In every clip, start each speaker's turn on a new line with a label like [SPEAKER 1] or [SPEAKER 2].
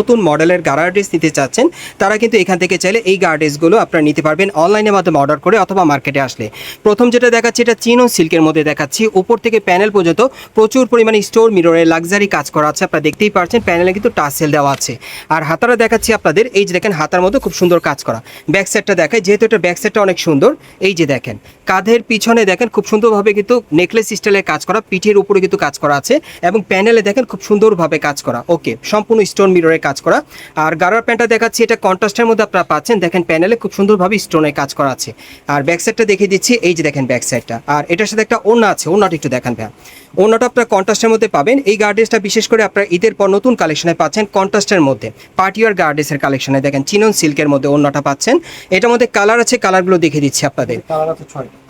[SPEAKER 1] নতুন মডেলের গার্ডেস নিতে চাচ্ছেন, তারা কিন্তু এখান থেকে চাইলে এই গার্ডেসগুলো আপনারা নিতে পারবেন অনলাইনের মাধ্যমে অর্ডার করে অথবা মার্কেটে আসলে। প্রথম যেটা দেখাচ্ছি এটা চিনো সিল্কের মধ্যে দেখাচ্ছি। উপর থেকে প্যানেল পর্যন্ত প্রচুর পরিমাণে স্টোর মিররে লাক্সারি কাজ করা আছে, আপনারা দেখতেই পারছেন প্যানেলে কিন্তু টাসেল দেওয়া আছে। আর হাতারা দেখাচ্ছি আপনাদের, এই যে দেখেন হাতার মধ্যে খুব সুন্দর কাজ করা। ব্যাক সাইডটা দেখায় যেহেতু এটা ব্যাক সাইডটা অনেক সুন্দর, এই যে দেখেন, কাঁধের পিছনে দেখেন খুব সুন্দরভাবে কিন্তু নেকলেস স্টাইলের কাজ করা, পিঠের উপরে কিন্তু কাজ করা আছে এবং প্যানেলে দেখেন খুব সুন্দরভাবে কাজ করা। ওকে সম্পূর্ণ স্টোন মিররে কাজ করা। আর গারার প্যান্টটা দেখাচ্ছি এটা কন্ট্রাস্টের মধ্যে আপনারা পাচ্ছেন। দেখেন প্যানেলে খুব সুন্দরভাবে স্টোনের কাজ করা আছে। আর ব্যাক সাইডটা দেখিয়ে দিচ্ছি এই যে দেখেন ব্যাক সাইডটা। আর এটার সাথে একটা ওড়না আছে ওড়নাটা একটু দেখান ভাইয়া। ওড়নাটা আপনারা কন্ট্রাস্টের মধ্যে পাবেন। এই গার্ডেসটা বিশেষ করে আপনারা ঈদের পর নতুন কালেকশনে পাচ্ছেন কন্ট্রাস্টের মধ্যে। পার্টিওয়ার গার্ডেসের কালেকশনে দেখেন চিনন সিল্কের মধ্যে ওড়নাটা পাচ্ছেন। এটার মধ্যে কালার আছে কালারগুলো দেখিয়ে দিচ্ছি আপনাদের।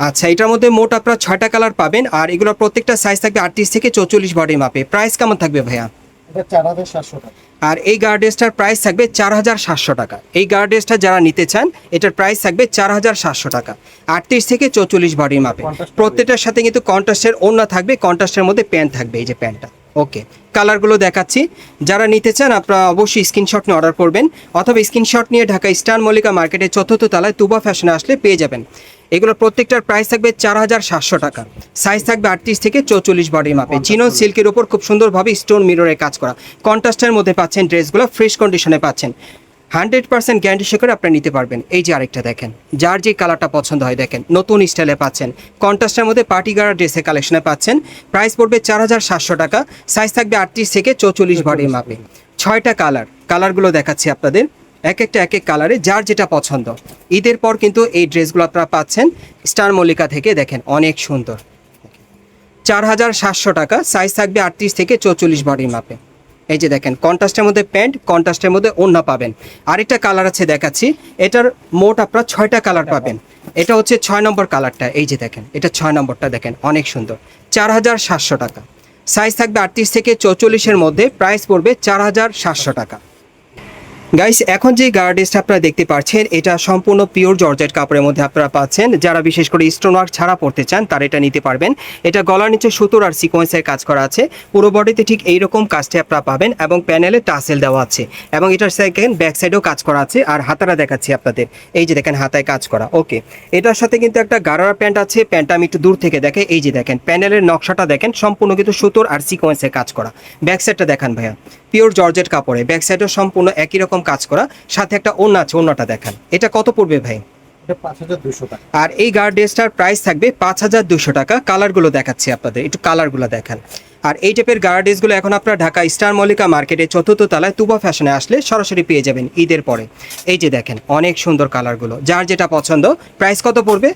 [SPEAKER 1] আচ্ছা এটার মধ্যে মোট আপনারা ছয়টা কালার পাবেন। আর এগুলোর প্রত্যেকটা সাইজ থাকবে আটত্রিশ থেকে চৌচল্লিশ বডি মাপে। প্রাইস কেমন থাকবে ভাইয়া? আর এই গার্ডেসটার প্রাইস থাকবে চার হাজার সাতশো টাকা। এই গার্ডেসটা যারা নিতে চান এটার প্রাইস থাকবে চার হাজার সাতশো টাকা। আটত্রিশ থেকে চৌচল্লিশ বডির মাপে প্রত্যেকটার সাথে কিন্তু কন্ট্রাস্টের ওড়না থাকবে কন্ট্রাস্টের মধ্যে প্যান্ট থাকবে এই যে প্যান্টটা ওকে কালারগুলো দেখাচ্ছি। যারা নিতে চান আপনারা অবশ্যই স্ক্রিনশট নিয়ে অর্ডার করবেন অথবা স্ক্রিনশট নিয়ে ঢাকা স্টার মল্লিকা মার্কেটের চতুর্থ তলায় তুবা ফ্যাশনে আসলে পেয়ে যাবেন। এগুলো প্রত্যেকটার প্রাইস থাকবে চার হাজার সাতশো টাকা। সাইজ থাকবে আটত্রিশ থেকে চৌচল্লিশ বডির মাপে চিনো সিল্কের উপর খুব সুন্দরভাবে স্টোন মিররে কাজ করা। কন্ট্রাস্টের মধ্যে পাচ্ছেন ড্রেসগুলো ফ্রেশ কন্ডিশনে পাচ্ছেন। হান্ড্রেড পার্সেন্ট গ্যারান্টি শেখারে আপনারা নিতে পারবেন। এই যে আরেকটা দেখেন যার যে কালারটা পছন্দ হয় দেখেন নতুন স্টাইলে পাচ্ছেন। কন্ট্রাস্টের মধ্যে পার্টি গাড়া ড্রেসের কালেকশনে পাচ্ছেন। প্রাইস পড়বে চার হাজার সাতশো টাকা। সাইজ থাকবে আটত্রিশ থেকে চৌচল্লিশ বডির মাপে ছয়টা কালার কালারগুলো দেখাচ্ছি আপনাদের। এক একটা, এক এক কালারে যার যেটা পছন্দ। ঈদের পর কিন্তু এই ড্রেসগুলো আপনারা পাচ্ছেন। স্টার মল্লিকা থেকে দেখেন, অনেক সুন্দর। চার হাজার সাতশো টাকা সাইজ থাকবে আটত্রিশ থেকে চৌচল্লিশ বডির মাপে। এই যে দেখেন কন্ট্রাস্টের মধ্যে প্যান্ট কন্ট্রাস্টের মধ্যে ওড়না পাবেন। আরেকটা কালার আছে দেখাচ্ছি, এটার মোট আপনারা ছয়টা কালার পাবেন। এটা হচ্ছে ছয় নম্বর কালারটা এই যে দেখেন, এটা ছয় নম্বরটা দেখেন, অনেক সুন্দর। চার হাজার সাতশো টাকা সাইজ থাকবে আটত্রিশ থেকে চৌচল্লিশের মধ্যে প্রাইস পড়বে চার হাজার সাতশো টাকা। গাইস এখন যে গার্ডেসটা আপনারা দেখতে পাচ্ছেন, এটা সম্পূর্ণ পিওর জর্জেট কাপড়ের মধ্যে আপনারা পাচ্ছেন। যারা বিশেষ করে স্টোন ওয়ার্ক ছাড়া পড়তে চান, তারা এটা নিতে পারবেন। এটা গলার নিচে সুতোর আর সিকোয়েন্সের কাজ করা আছে। পুরো বডিতে ঠিক এইরকম কাজটি আপনারা পাবেন এবং প্যানেলে টাসেল দেওয়া আছে। এবং এটার সেকেন্ড ব্যাক সাইডেও কাজ করা আছে আর হাতারা দেখাচ্ছি আপনাদের। এই যে দেখেন, হাতায় কাজ করা। ওকে এটার সাথে কিন্তু একটা গারারা প্যান্ট আছে। প্যান্টটা আমি একটু দূর থেকে দেখে, এই যে দেখেন প্যানেলের নকশাটা দেখেন, সম্পূর্ণ কিন্তু সুতোর আর সিকোয়েন্সের কাজ করা। ব্যাক সাইডটা দেখান ভাইয়া। পিওর জর্জেট কাপড়ে। ব্যাক সাইডও সম্পূর্ণ একই রকম কাজ করা সাথে একটা ওড়না আছে ওড়নাটা দেখান। এটা কত পড়বে ভাই? আর এই প্রাইস থাকবে পাঁচ হাজার দুশো টাকা। কালারগুলো দেখাচ্ছি আপনাদের একটু কালারগুলো দেখান। আর এই টাইপের গার্ডেসগুলো এখন আপনারা ঢাকা স্টার মল্লিকা মার্কেটে চতুর্থ তলায় তুবা ফ্যাশনে আসলে সরাসরি পেয়ে যাবেন ঈদের পরে। এই যে দেখেন অনেক সুন্দর কালারগুলো। যার যেটা পছন্দ প্রাইস কত পড়বে?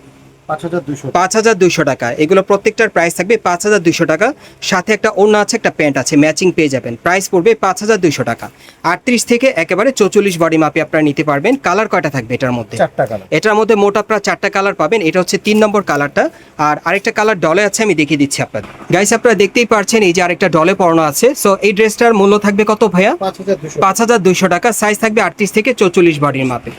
[SPEAKER 2] পাঁচ হাজার
[SPEAKER 1] দুইশো টাকা। এগুলো প্রত্যেকটার প্রাইস থাকবে পাঁচ হাজার দুইশো টাকা। সাথে একটা ওড়না আছে একটা প্যান্ট আছে ম্যাচিং পেয়ে যাবেন। প্রাইস পড়বে পাঁচ হাজার দুইশো টাকা। আটত্রিশ থেকে একেবারে চৌচল্লিশ বডি মাপে আপনারা নিতে পারবেন। কালার কয়টা থাকবে এটার মধ্যে?
[SPEAKER 2] চারটা কালার
[SPEAKER 1] এটার মধ্যে মোট আপনারা চারটা কালার পাবেন। এটা হচ্ছে তিন নম্বর কালারটা আর আরেকটা কালার ডলে আছে আমি দেখিয়ে দিচ্ছি আপনাদের। গাইস আপনারা দেখতেই পারছেন এই যে আরেকটা ডলে পড়ানো আছে। সো এই ড্রেসটার মূল্য থাকবে কত ভাইয়া?
[SPEAKER 2] পাঁচ হাজার দুশো
[SPEAKER 1] পাঁচ হাজার দুইশো টাকা। সাইজ থাকবে আটত্রিশ থেকে চৌচল্লিশ বডির মাপে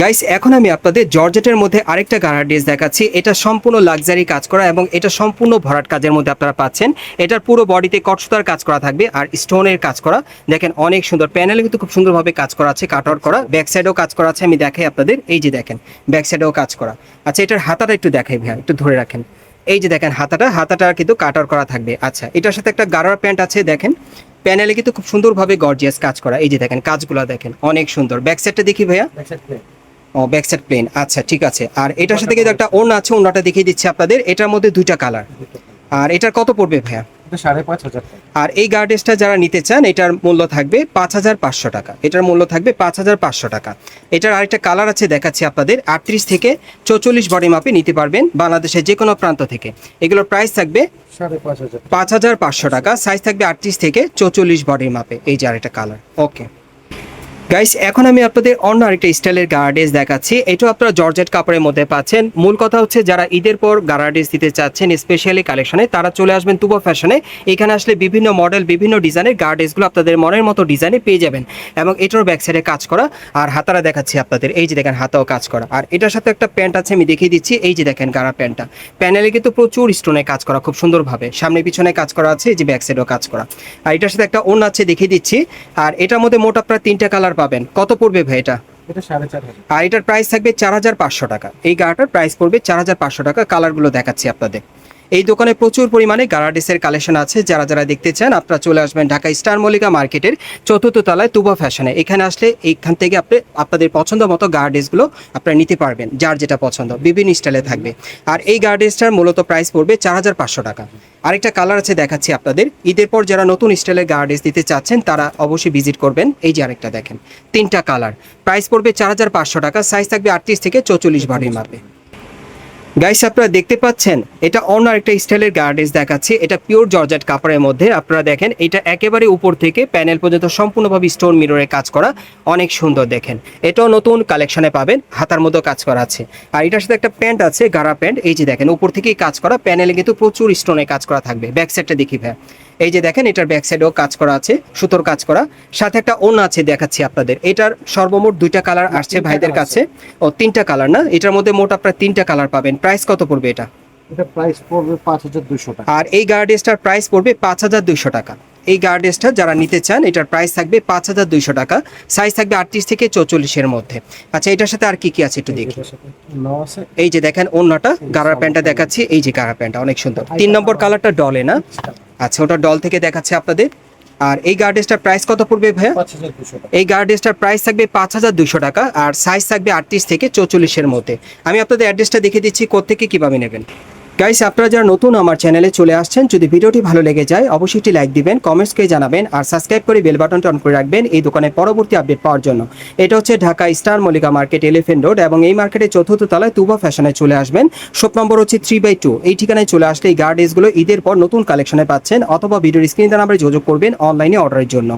[SPEAKER 1] গাইস এখন আমি আপনাদের জর্জেটের মধ্যে আরেকটা গাড়ার ড্রেস দেখাচ্ছি। এটা সম্পূর্ণ লাক্সারি কাজ করা এবং এটা সম্পূর্ণ ভরাট কাজের মধ্যে আপনারা পাচ্ছেন। এটার পুরো বডিতে কটসুতার কাজ করা থাকবে আর স্টোনের কাজ করা। দেখেন অনেক সুন্দর প্যানেলে কিন্তু খুব সুন্দরভাবে কাজ করা আছে কাট আউট করা। ব্যাক সাইডেও কাজ করা আছে, আমি দেখাই আপনাদের। এই যে দেখেন ব্যাক সাইডেও কাজ করা। আচ্ছা এটার হাতাটা একটু দেখাই ভাইয়া, একটু ধরে রাখেন। এই যে দেখেন হাতাটা হাতাটা কিন্তু কাট আউট করা থাকবে। আচ্ছা এটার সাথে একটা গাড়ার প্যান্ট আছে, দেখেন। প্যানেলে কিন্তু খুব সুন্দরভাবে গর্জিয়াস কাজ করা। এই যে দেখেন, কাজগুলো দেখেন, অনেক সুন্দর। ব্যাক সাইডটা দেখি ভাইয়া। ও ব্যাক সাইড প্লেন আচ্ছা ঠিক আছে। আর এটার সাথে কিন্তু একটা ওড়না আছে ওড়নাটা দেখিয়ে দিচ্ছি আপনাদের। এটার মধ্যে দুইটা কালার আর এটার কত পড়বে ভাইয়া? আর এই গার্ডেসটা যারা নিতে চান এটার মূল্য থাকবে পাঁচ হাজার পাঁচশো টাকা। এটার মূল্য থাকবে পাঁচ হাজার পাঁচশো টাকা। এটার আরেকটা কালার আছে দেখাচ্ছি আপনাদের। আটত্রিশ থেকে চৌচল্লিশ বডি মাপে নিতে পারবেন বাংলাদেশের যে কোনো প্রান্ত থেকে। এগুলোর প্রাইস থাকবে
[SPEAKER 2] সাড়ে পাঁচ হাজার
[SPEAKER 1] পাঁচ হাজার পাঁচশো টাকা। সাইজ থাকবে আটত্রিশ থেকে চৌচল্লিশ বডির মাপে এই যে আরেকটা কালার ওকে গাইস এখন আমি আপনাদের অন্য আরেকটা স্টাইলের গার্ডেজ দেখাচ্ছি। এটা আপনারা জর্জেট কাপড়ের মধ্যে পাচ্ছেন। মূল কথা হচ্ছে, যারা ঈদের পর গার্ডেজ দিতে চাচ্ছেন স্পেশালি কালেকশনে তারা চলে আসবেন তুবো ফ্যাশনে এখানে আসলে বিভিন্ন মডেল বিভিন্ন ডিজাইনের গার্ডেজগুলো আপনাদের মনের মতো ডিজাইনে পেয়ে যাবেন। এবং এটার ব্যাক সাইডে কাজ করা। আর হাতারা দেখাচ্ছি আপনাদের। এই যে দেখেন, হাতাও কাজ করা। আর এটার সাথে একটা প্যান্ট আছে, আমি দেখিয়ে দিচ্ছি। এই যে দেখেন, গাড়া প্যান্টটা। প্যানেলে কিন্তু প্রচুর স্টোনে কাজ করা, খুব সুন্দরভাবে। সামনে পিছনে কাজ করা আছে, এই যে ব্যাক সাইডেও কাজ করা। আর এটার সাথে একটা অন্য আছে, দেখিয়ে দিচ্ছি। আর এটার মধ্যে মোট আপনারা তিনটা কালার পাবেন। কত পড়বে ভাই এটা? আর এটার প্রাইস থাকবে চার হাজার পাঁচশো টাকা। এই গাড়িটার প্রাইস পড়বে চার হাজার পাঁচশো টাকা। কালারগুলো দেখাচ্ছি আপনাদের। এই দোকানে প্রচুর পরিমাণে গারাডিসের কালেকশন আছে। যারা যারা দেখতে চান, আপনারা চলে আসবেন ঢাকা স্টার মল্লিকা মার্কেটের চতুর্থ তলায় তুবা ফ্যাশনে। এখানে আসলে এইখান থেকে আপনি, আপনাদের পছন্দ মতো গার্ডেসগুলো আপনারা নিতে পারবেন, যার যেটা পছন্দ, বিভিন্ন স্টাইলে থাকবে। আর এই গার্ডেসটার মূলত প্রাইস পড়বে চার হাজার পাঁচশো টাকা। আরেকটা কালার আছে দেখাচ্ছি আপনাদের। ঈদের পর যারা নতুন স্টাইলের গার্ডেস দিতে চাচ্ছেন, তারা অবশ্যই ভিজিট করবেন। এই যে আরেকটা দেখেন, তিনটা কালার। প্রাইস পড়বে চার হাজার পাঁচশো টাকা, সাইজ থাকবে আটত্রিশ থেকে চৌচল্লিশ বাড়ির মাপে। গাইস আপনারা দেখতে পাচ্ছেন এটা অন্য একটা স্টাইলের গার্ডেজ দেখাচ্ছি। এটা পিওর জর্জেট কাপড়ের মধ্যে। আপনারা দেখেন এটা একেবারে উপর থেকে প্যানেল পর্যন্ত সম্পূর্ণভাবে স্টোন মিররে কাজ করা। অনেক সুন্দর দেখেন। এটাও নতুন কালেকশনে পাবেন হাতার মতো কাজ করা আছে। আর এটার সাথে একটা প্যান্ট আছে গাড়া প্যান্ট এই যে দেখেন উপর থেকেই কাজ করা। প্যানেলে কিন্তু প্রচুর স্টোনে কাজ করা থাকবে। ব্যাক সাইডটা দেখি ভাই এই যে দেখেন এটার ব্যাক সাইডেও কাজ করা আছে সুতোর কাজ করা। সাথে একটা ওন আছে দেখাচ্ছি আপনাদের। এটার সর্বমোট দুইটা কালার আসছে ভাইদের কাছে। ও তিনটা কালার না? এটার মধ্যে মোট আপনার তিনটা কালার পাবেন। প্রাইস কত পড়বে এটা?
[SPEAKER 2] এটা প্রাইস পড়বে পাঁচ হাজার দুশো টাকা।
[SPEAKER 1] আর এই গার্ডেসটার প্রাইস পড়বে পাঁচ হাজার দুইশো টাকা। এই গার্ডেসটা যারা নিতে চান এটার প্রাইস থাকবে পাঁচ হাজার দুইশো টাকা। সাইজ থাকবে আটত্রিশ থেকে চৌচল্লিশের মধ্যে। আচ্ছা এটার সাথে আর কি কি আছে একটু দেখি। এই যে দেখেন অন্যটা গাড়া প্যান্টটা দেখাচ্ছি। এই যে গাড়া প্যান্টটা অনেক সুন্দর। তিন নম্বর কালারটা ডলে না? আচ্ছা ওটা ডল থেকে দেখাচ্ছে আপনাদের। আর এই গার্ডেসটার প্রাইস কত পড়বে ভাইয়া? এই গার্ডেসটার প্রাইস থাকবে পাঁচ হাজার দুশো টাকা আর সাইজ থাকবে আটত্রিশ থেকে চৌচল্লিশের মধ্যে। আমি আপনাদের অ্যাড্রেসটা দেখে দিচ্ছি কোথেকে কীভাবে নেবেন? গাইস আপনারা যারা নতুন আমার চ্যানেলে চলে আসছেন, যদি ভিডিওটি ভালো লেগে যায়, অবশ্যই একটি লাইক দিবেন কমেন্টস করে জানাবেন, আর সাবস্ক্রাইব করে বেল বাটনটা অন করে রাখবেন এই দোকানের পরবর্তী আপডেট পাওয়ার জন্য। এটা হচ্ছে Dhaka star Mallika market Elephant Road এবং এই মার্কেটের চতুর্থ তলায় তুবা ফ্যাশনে চলে আসবেন। শপ নম্বর হচ্ছে থ্রি বাই টু এই ঠিকানায় চলে আসলে এই গার্ডেসগুলো ঈদের পর নতুন কালেকশনে পাচ্ছেন, অথবা ভিডিওর স্ক্রিন নাম্বারে যোগাযোগ করবেন অনলাইনে অর্ডারের জন্য।